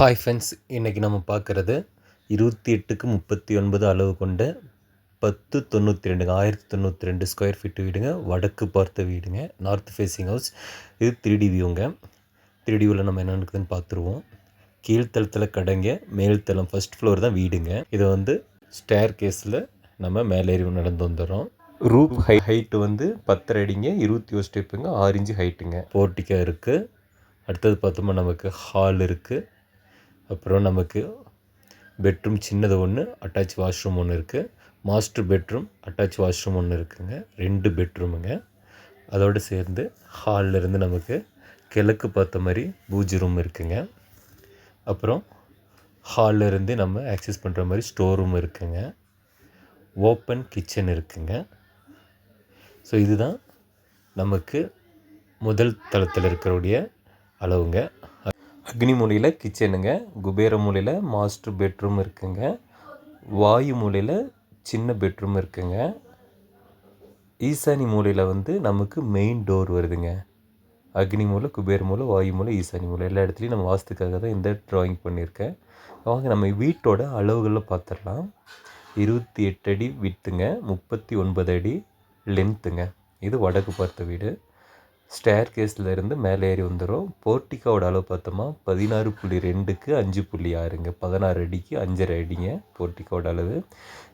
Hi friends இன்றைக்கி நம்ம பார்க்குறது இருபத்தி எட்டுக்கு முப்பத்தி ஒன்பது அளவு கொண்ட பத்து தொண்ணூற்றி ரெண்டுங்க ஆயிரத்தி தொண்ணூற்றி ரெண்டு ஸ்கொயர் ஃபீட் வீடுங்க. வடக்கு பார்த்த வீடுங்க. நார்த் ஃபேஸிங் ஹவுஸ் இது த்ரீடி வியூங்க த்ரீடி வியூவில் நம்ம என்ன இருக்குதுன்னு பார்த்துருவோம். கீழ்த்தளத்தில் கடைங்க மேல்தளம் ஃபஸ்ட் ஃப்ளோர் தான் வீடுங்க. இதை வந்து ஸ்டேர் கேஸில் நம்ம மேலேறி நடந்து வந்துடுறோம். ரூப் ஹை ஹைட்டு வந்து பத்தரை அடிங்க இருபத்தி ஒரு ஸ்டெப்புங்க ஆறு இன்ச்சு ஹைட்டுங்க போர்ட்டிக்கா இருக்குது அடுத்தது பார்த்தோம்னா நமக்கு ஹால் இருக்குது அப்புறம் நமக்கு பெட்ரூம் சின்னது ஒன்று அட்டாச் வாஷ்ரூம் ஒன்று இருக்குது மாஸ்டர் பெட்ரூம் அட்டாச் வாஷ்ரூம் ஒன்று இருக்குங்க. ரெண்டு பெட்ரூமுங்க அதோடு சேர்ந்து ஹாலில் இருந்து நமக்கு கிழக்கு பார்த்த மாதிரி பூஜ் ரூம் இருக்குங்க. அப்புறம் ஹாலில் இருந்து நம்ம ஆக்சஸ் பண்ணுற மாதிரி ஸ்டோர் ரூம் இருக்குங்க. ஓப்பன் கிச்சன் இருக்குங்க. ஸோ இதுதான் நமக்கு முதல் தளத்தில் இருக்கிறவுடைய அளவுங்க. அக்னி மூலையில் கிச்சனுங்க குபேர மூலையில் மாஸ்டர் பெட்ரூம் இருக்குங்க வாயு மூலையில் சின்ன பெட்ரூம் இருக்குங்க. ஈசானி மூலையில் வந்து நமக்கு மெயின் டோர் வருதுங்க. அக்னி மூலை குபேர மூலை வாயு மூலை ஈசானி மூலை எல்லா இடத்துலையும் நம்ம வாஸ்துக்காக தான் இந்த ட்ராயிங் பண்ணியிருக்கேன். வாங்க நம்ம வீட்டோட அளவுகளில் பார்த்துடலாம். இருபத்தி எட்டு அடி வித்துங்க முப்பத்தி ஒன்பது அடி லென்த்துங்க இது வடக்கு பார்த்த வீடு. ஸ்டேர் கேஸ்லேருந்து மேலே ஏறி வந்துடும் போர்ட்டிக்கோட அளவு பார்த்தோமா பதினாறு புள்ளி ரெண்டுக்கு அஞ்சு புள்ளி ஆறுங்க. பதினாறு அடிக்கு அஞ்சரை அடிங்க போர்ட்டிக்கோட அளவு.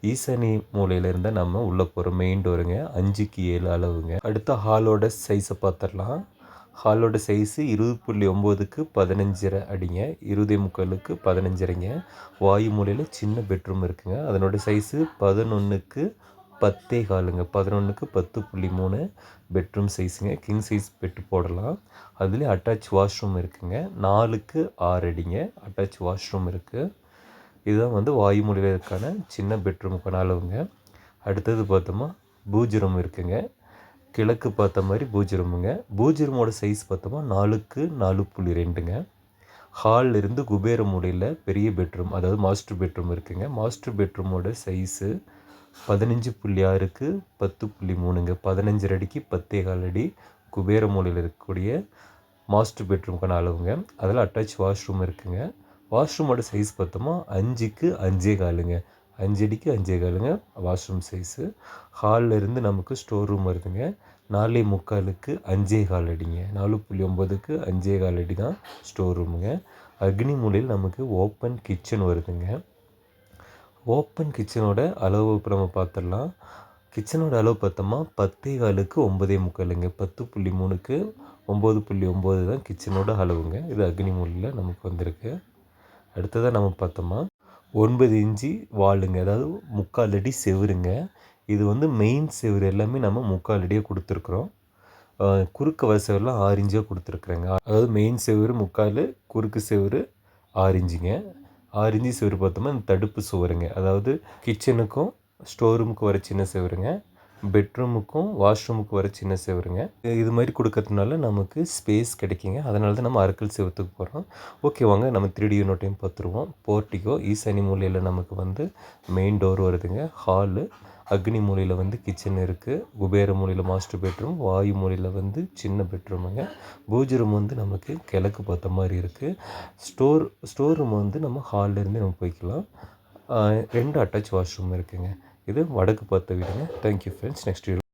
ஈசானி மூலையிலேருந்து நம்ம உள்ளே போகிற மெயின் டோருங்க அஞ்சுக்கு ஏழு அளவுங்க. அடுத்த ஹாலோட சைஸை பார்த்துடலாம். ஹாலோட சைஸு இருபது புள்ளி ஒம்போதுக்கு பதினஞ்சரை அடிங்க. இருபதே முக்காலுக்கு பதினஞ்சரைங்க. வாயு மூலையில் சின்ன பெட்ரூம் இருக்குங்க. அதனோட சைஸு பதினொன்றுக்கு பத்தே காலுங்க. பதினொன்றுக்கு பத்து புள்ளி மூணு பெட்ரூம் சைஸுங்க. கிங் சைஸ் பெட்டு போடலாம். அதுலேயும் அட்டாச் வாஷ்ரூம் இருக்குங்க. நாலுக்கு ஆறு அடிங்க. அட்டாச் வாஷ்ரூம் இருக்குது இதுதான் வந்து வாயுமொழிகளுக்கான சின்ன பெட்ரூமுக்கான அளவுங்க அடுத்தது பார்த்தோமா பூஜ் ரூம் இருக்குங்க. கிழக்கு பார்த்த மாதிரி பூஜ் ரூமுங்க. பூஜ் ரூமோட சைஸ் பார்த்தோமா நாலுக்கு நாலு புள்ளி ரெண்டுங்க. ஹாலில் இருந்து குபேர மூலையில் பெரிய பெட்ரூம் அதாவது மாஸ்டர் பெட்ரூம் இருக்குங்க. மாஸ்டர் பெட்ரூமோட சைஸு பதினஞ்சு புள்ளி ஆறுக்கு பத்து புள்ளி மூணுங்க. பதினஞ்சு அடிக்கு பத்தே கால் அடி. குபேர மூலையில் இருக்கக்கூடிய மாஸ்டர் பெட்ரூம்க்கான அளவுங்க அதில் அட்டாச் வாஷ்ரூம் இருக்குங்க. வாஷ்ரூமோட சைஸ் பார்த்தோமா அஞ்சுக்கு அஞ்சே காலுங்க அஞ்சு அடிக்கு அஞ்சே காலுங்க வாஷ்ரூம் சைஸு ஹாலில் இருந்து நமக்கு ஸ்டோர் ரூம் வருதுங்க. நாலே முக்காலுக்கு அஞ்சே கால் அடிங்க. நாலு புள்ளி ஒம்பதுக்கு அஞ்சே கால் அடி தான் ஸ்டோர் ரூமுங்க அக்னி மூலையில் நமக்கு ஓப்பன் கிச்சன் வருதுங்க. ஓப்பன் கிச்சனோட அளவு இப்போ நம்ம பார்த்துடலாம் கிச்சனோட அளவு பார்த்தோமா பத்தே காலுக்கு ஒம்பதே முக்காலுங்க. பத்து புள்ளி மூணுக்கு ஒம்பது புள்ளி ஒம்பது தான் கிச்சனோட அளவுங்க. இது அக்னி மூலையில் நமக்கு வந்திருக்கு. அடுத்ததாக நம்ம பார்த்தோம்னா ஒன்பது இன்ச்சு வாளுங்க அதாவது முக்கால் அடி செவருங்க. இது வந்து மெயின் செவர் எல்லாமே நம்ம முக்கால் அடியாக கொடுத்துருக்குறோம். குறுக்கு வசவரெலாம் ஆறு இன்ச்சாக கொடுத்துருக்குறேங்க. அதாவது மெயின் செவரு முக்கால் குறுக்கு செவரு ஆறு இன்ச்சுங்க. ஆறு இன்ச்சு சுவர் பார்த்தோம்னா இந்த தடுப்பு சுவருங்க. அதாவது கிச்சனுக்கும் ஸ்டோர் ரூமுக்கு வர சின்ன சுவருங்க. பெட்ரூமுக்கும் வாஷ்ரூமுக்கு வர சின்ன சுவருங்க. இது மாதிரி கொடுக்கறதுனால நமக்கு ஸ்பேஸ் கிடைக்குங்க. அதனால தான் நம்ம அரக்கல் சிவத்துக்கு போகிறோம் ஓகே வாங்க நம்ம த்ரீ டி யூனிட்டையும் பார்த்துருவோம். போர்ட்டிகோ ஈசானி மூலையில் நமக்கு வந்து மெயின் டோர் வருதுங்க. ஹாலு அக்னி மூலையில் வந்து கிச்சன் இருக்குது குபேர மூலையில் மாஸ்டர் பெட்ரூம் வாயு மூலையில் வந்து சின்ன பெட்ரூமுங்க பூஜ் ரூம் வந்து நமக்கு கிழக்கு பார்த்த மாதிரி இருக்குது ஸ்டோர் ஸ்டோர் ரூம் வந்து நம்ம ஹால்லேருந்து நம்ம போய்க்கலாம். ரெண்டு அட்டாச் வாஷ்ரூம் இருக்குதுங்க இது வடக்கு பார்த்த வீடுங்க. Thank you friends next video